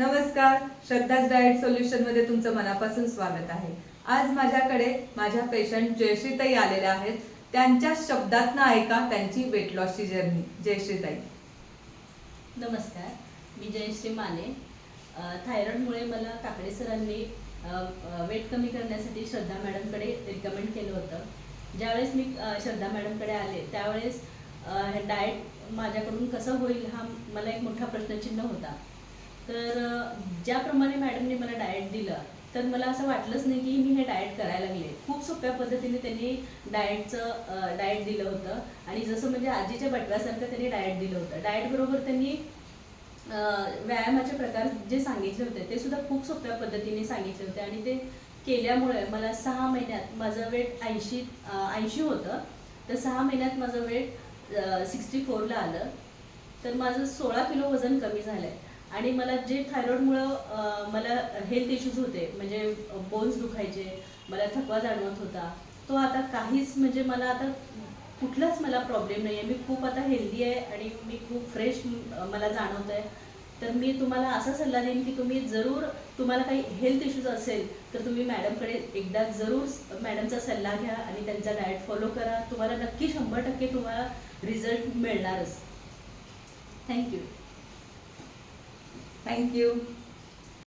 नमस्कार श्रद्धाच डाएट सोल्युशनमध्ये तुमचं मनापासून स्वागत आहे. आज माझ्याकडे माझ्या पेशंट जयश्रीताई आलेल्या आहेत. त्यांच्या शब्दात ना ऐका त्यांची वेट लॉसची जर्नी जयश्रीताई. नमस्कार मी जयश्री माने. थायरॉइडमुळे मला काकडे सरांनी वेट कमी करण्यासाठी श्रद्धा मॅडमकडे रिकमेंड केलं होतं. ज्यावेळेस मी श्रद्धा मॅडमकडे आले त्यावेळेस हे डाएट माझ्याकडून कसं होईल हा मला एक मोठा प्रश्नचिन्ह होता. तर ज्याप्रमाणे मॅडमने मला डाएट दिलं तर मला असं वाटलंच नाही की मी हे डाएट करायला लागले. खूप सोप्या पद्धतीने त्यांनी डाएटचं डाएट दिलं होतं. आणि जसं म्हणजे आजीच्या बटव्यासारखं त्यांनी डाएट दिलं होतं. डाएटबरोबर त्यांनी व्यायामाचे प्रकार जे सांगितले होते ते सुद्धा खूप सोप्या पद्धतीने सांगितले होते. आणि ते केल्यामुळे मला सहा महिन्यात माझं वेट ऐंशी ऐंशी होतं. तर सहा महिन्यात माझं वेट सिक्स्टी फोरला आलं. तर माझं सोळा किलो वजन कमी झालं आहे आणि मला जे थायरॉइडमुळं मला हेल्थ इश्यूज होते म्हणजे बोन्स दुखायचे मला थकवा जाणवत होता तो आता काहीच म्हणजे मला आता कुठलाच मला प्रॉब्लेम नाही आहे मी खूप आता हेल्दी आहे आणि मी खूप फ्रेश मला जाणवत आहे तर मी तुम्हाला असा सल्ला देईन की तुम्ही जरूर तुम्हाला काही हेल्थ इश्यूज असेल तर तुम्ही मॅडमकडे एकदा जरूर मॅडमचा सल्ला घ्या आणि त्यांचा डाएट फॉलो करा. तुम्हाला नक्की शंभर टक्के तुम्हाला रिझल्ट मिळणारच. Thank you Thank you.